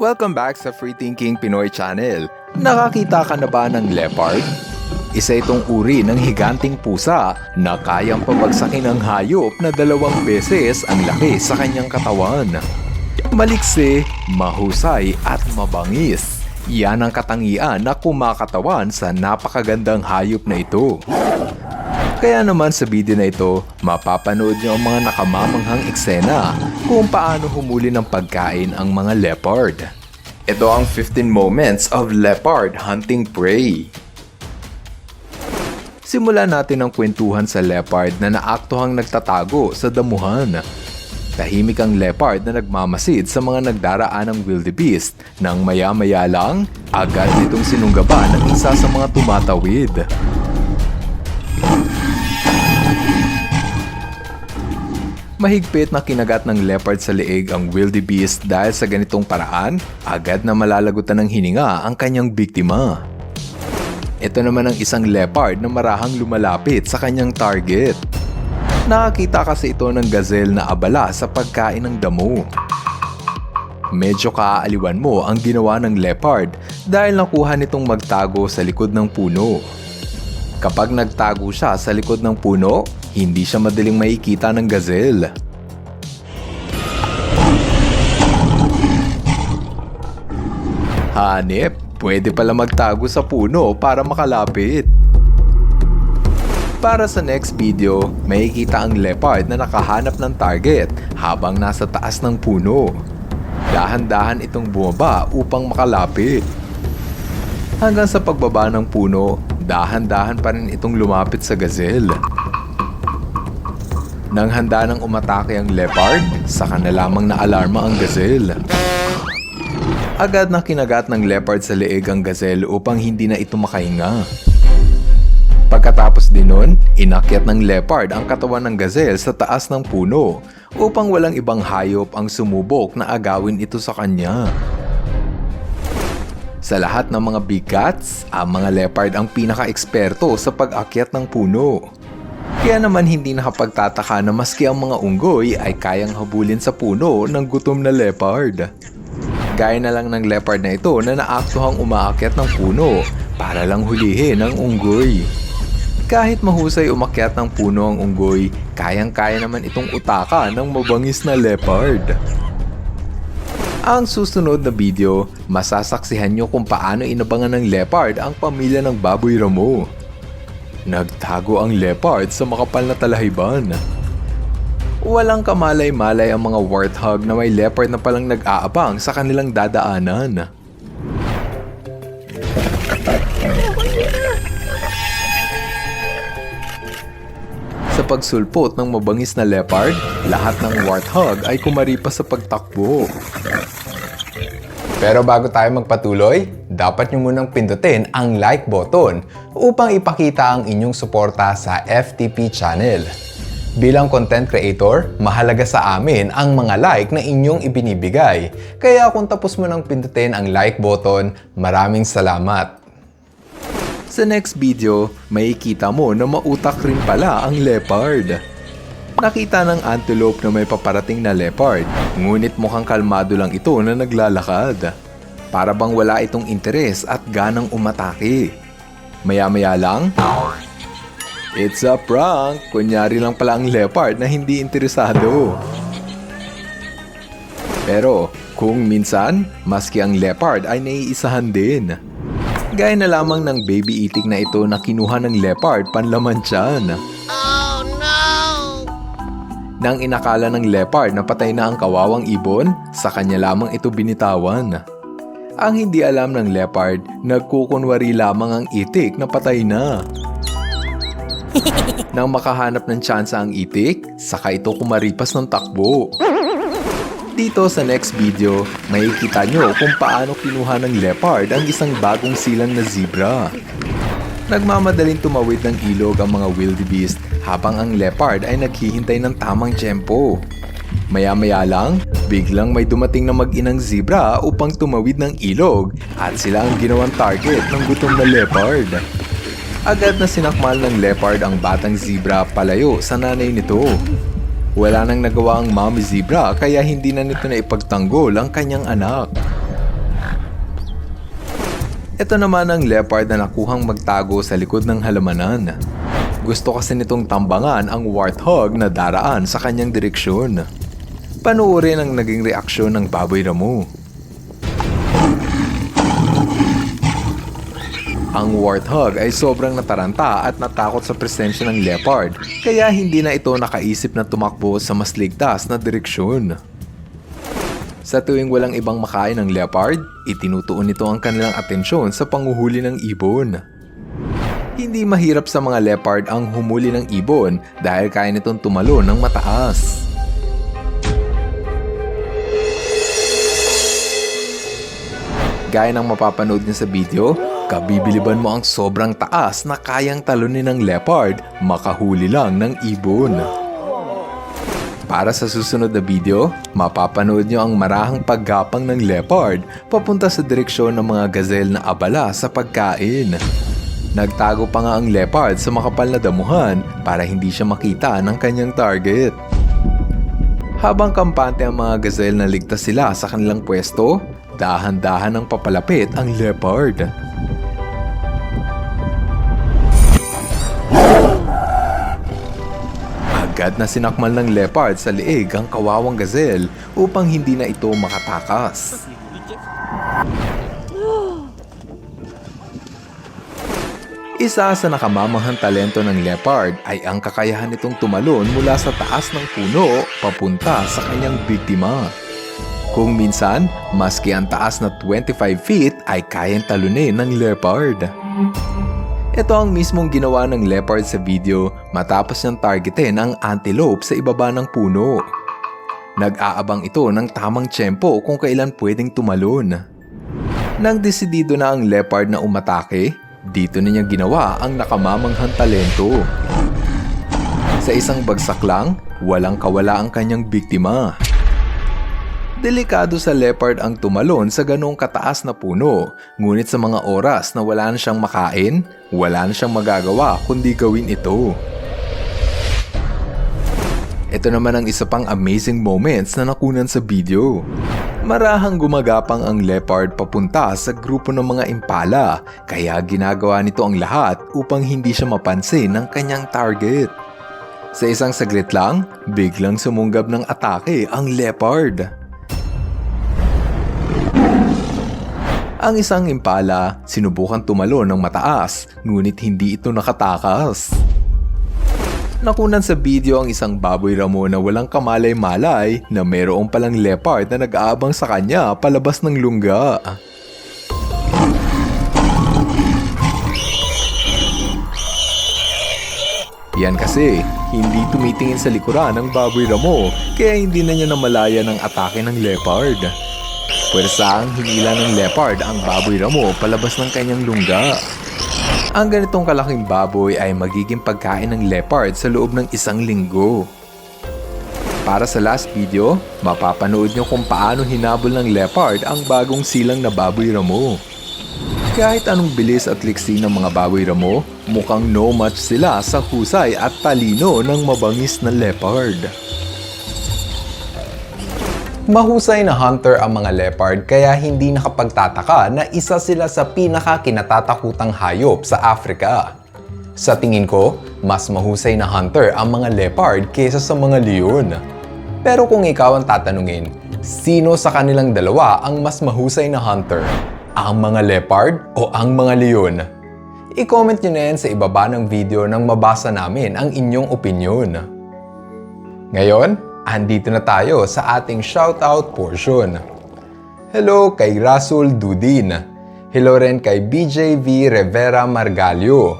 Welcome back sa Free Thinking Pinoy Channel. Nakakita ka na ba ng leopard? Isa itong uri ng higanting pusa na kayang pabagsakin ng hayop na dalawang beses ang laki sa kanyang katawan. Maliksi, mahusay at mabangis. Yan ang katangian na kumakatawan sa napakagandang hayop na ito. Kaya naman sa video na ito, mapapanood niyo ang mga nakamamanghang eksena kung paano humuli ng pagkain ang mga leopard. Ito ang 15 moments of leopard hunting prey. Simulan natin ang kwentuhan sa leopard na naaktuhang nagtatago sa damuhan. Tahimik ang leopard na nagmamasid sa mga nagdaraan ng wildebeest nang maya-maya lang, agad nitong sinunggaban ng isa sa mga tumatawid. Mahigpit na kinagat ng leopard sa leeg ang wildebeest dahil sa ganitong paraan, agad na malalagutan ng hininga ang kanyang biktima. Ito naman ang isang leopard na marahang lumalapit sa kanyang target. Nakakita kasi ito ng gazelle na abala sa pagkain ng damo. Medyo kaaaliwan mo ang ginawa ng leopard dahil nakuha nitong magtago sa likod ng puno. Kapag nagtago siya sa likod ng puno, hindi siya madaling makikita ng gazelle. Hanip, pwede pala magtago sa puno para makalapit. Para sa next video, makikita ang leopard na nakahanap ng target habang nasa taas ng puno. Dahan-dahan itong bumaba upang makalapit. Hanggang sa pagbaba ng puno, dahan-dahan pa rin itong lumapit sa gazelle. Nang handa nang umatake ang leopard, saka na lamang naalarma ang gazelle. Agad na kinagat ng leopard sa leeg ang gazelle upang hindi na ito makahinga. Pagkatapos din nun, inakyat ng leopard ang katawan ng gazelle sa taas ng puno upang walang ibang hayop ang sumubok na agawin ito sa kanya. Sa lahat ng mga big cats, ang mga leopard ang pinaka-eksperto sa pag-akyat ng puno. Kaya naman hindi nakapagtataka na maski ang mga unggoy ay kayang habulin sa puno ng gutom na leopard. Gaya na lang ng leopard na ito na naaktuhang umaakyat ng puno para lang hulihin ang unggoy. Kahit mahusay umakyat ng puno ang unggoy, kayang-kaya naman itong utaka ng mabangis na leopard. Ang susunod na video, masasaksihan nyo kung paano inabangan ng leopard ang pamilya ng baboy ramo. Nagtago ang leopard sa makapal na talahiban. Walang kamalay-malay ang mga warthog na may leopard na palang nag-aabang sa kanilang dadaanan. Sa pagsulpot ng mabangis na leopard, lahat ng warthog ay kumaripas sa pagtakbo. Pero bago tayo magpatuloy, dapat nyo munang pindutin ang like button upang ipakita ang inyong suporta sa FTP channel. Bilang content creator, mahalaga sa amin ang mga like na inyong ibinibigay. Kaya kung tapos mo nang pindutin ang like button, maraming salamat. Sa next video, makikita mo na mautak rin pala ang leopard. Nakita ng antelope na may paparating na leopard, ngunit mukhang kalmado lang ito na naglalakad. Para bang wala itong interes at ganang umatake. Maya-maya lang, It's a prank! Kunyari lang pala ang leopard na hindi interesado. Pero kung minsan, maski ang leopard ay naiisahan din. Gaya na lamang ng baby itik na ito na kinuha ng leopard panlaman tiyan. Nang inakala ng leopard na patay na ang kawawang ibon, sa kanya lamang ito binitawan. Ang hindi alam ng leopard, nagkukunwari lamang ang itik na patay na. Nang makahanap ng tsansa ang itik, saka ito kumaripas ng takbo. Dito sa next video, makikita nyo kung paano kinuha ng leopard ang isang bagong silang na zebra. Nagmamadaling tumawid ng ilog ang mga wildebeest habang ang leopard ay naghihintay ng tamang tiyempo. Maya-maya lang, biglang may dumating na mag-inang zebra upang tumawid ng ilog at sila ang ginawang target ng gutom na leopard. Agad na sinakmal ng leopard ang batang zebra palayo sa nanay nito. Wala nang nagawa ang mommy zebra kaya hindi na nito na ipagtanggol ang kanyang anak. Ito naman ang leopard na nakuhang magtago sa likod ng halamanan. Gusto kasi nitong tambangan ang warthog na daraan sa kanyang direksyon. Panuorin ang naging reaksyon ng baboy ramo. Ang warthog ay sobrang nataranta at natakot sa presensya ng leopard, kaya hindi na ito nakaisip na tumakbo sa mas ligtas na direksyon. Sa tuwing walang ibang makain ng leopard, itinutuon nito ang kanilang atensyon sa panguhuli ng ibon. Hindi mahirap sa mga leopard ang humuli ng ibon dahil kaya nitong tumalo ng mataas. Gaya ng mapapanood niyo sa video, kabibiliban mo ang sobrang taas na kayang talunin ng leopard, makahuli lang ng ibon. Para sa susunod na video, mapapanood nyo ang marahang paggapang ng leopard papunta sa direksyon ng mga gazelle na abala sa pagkain. Nagtago pa nga ang leopard sa makapal na damuhan para hindi siya makita ng kanyang target. Habang kampante ang mga gazelle na ligtas sila sa kanilang pwesto, dahan-dahan ang papalapit ang leopard. Agad na sinakmal ng leopard sa liig ang kawawang gazelle upang hindi na ito makatakas. Isa sa nakamamahang talento ng leopard ay ang kakayahan nitong tumalon mula sa taas ng puno papunta sa kanyang biktima. Kung minsan, maski ang taas na 25 feet ay kayang talunin ng leopard. Ito ang mismong ginawa ng leopard sa video matapos niyang targetin ang antelope sa ibaba ng puno. Nag-aabang ito ng tamang tiyempo kung kailan pwedeng tumalon. Nang desidido na ang leopard na umatake, dito na niya ginawa ang nakamamanghang talento. Sa isang bagsak lang, walang kawala ang kanyang biktima. Delikado sa leopard ang tumalon sa ganong kataas na puno, ngunit sa mga oras na wala na siyang makain, wala na siyang magagawa kundi gawin ito. Ito naman ang isa pang amazing moments na nakunan sa video. Marahang gumagapang ang leopard papunta sa grupo ng mga impala, kaya ginagawa nito ang lahat upang hindi siya mapansin ng kanyang target. Sa isang saglit lang, biglang sumunggab ng atake ang leopard. Ang isang impala, sinubukan tumalon ng mataas, ngunit hindi ito nakatakas. Nakunan sa video ang isang baboy ramo na walang kamalay-malay na mayroong palang leopard na nag-aabang sa kanya palabas ng lungga. Yan kasi, hindi tumitingin sa likuran ng baboy ramo kaya hindi na niya namalaya ng atake ng leopard. Pwersahang hinila ng leopard ang baboy ramo palabas ng kanyang lungga. Ang ganitong kalaking baboy ay magiging pagkain ng leopard sa loob ng isang linggo. Para sa last video, mapapanood nyo kung paano hinabol ng leopard ang bagong silang na baboy ramo. Kahit anong bilis at liksi ng mga baboy ramo, mukhang no match sila sa husay at talino ng mabangis na leopard. Mahusay na hunter ang mga leopard kaya hindi nakapagtataka na isa sila sa pinaka kinatatakutang hayop sa Africa. Sa tingin ko, mas mahusay na hunter ang mga leopard kaysa sa mga leon. Pero kung ikaw ang tatanungin, sino sa kanilang dalawa ang mas mahusay na hunter? Ang mga leopard o ang mga leon? I-comment nyo na yan sa ibaba ng video nang mabasa namin ang inyong opinion. Ngayon, andito na tayo sa ating shoutout portion. Hello kay Rasul Dudin. Hello rin kay BJV Rivera Margalio.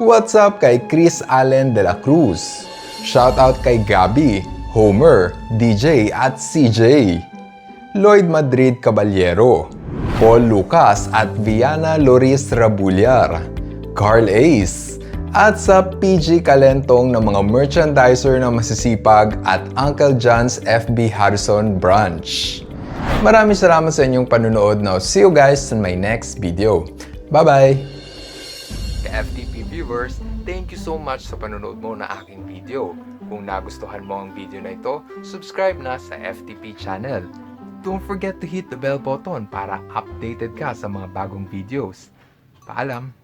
What's up kay Chris Allen de la Cruz. Shoutout kay Gabi, Homer, DJ at CJ. Lloyd Madrid Caballero. Paul Lucas at Viana Loris Rabulyar. Carl Ace. At sa PG Kalentong ng mga merchandiser na masisipag at Uncle John's FB Harrison Branch. Maraming salamat sa inyong panunood now. See you guys in my next video. Bye-bye! FTP viewers, thank you so much sa panonood mo na aking video. Kung nagustuhan mo ang video na ito, subscribe na sa FTP channel. Don't forget to hit the bell button para updated ka sa mga bagong videos. Paalam.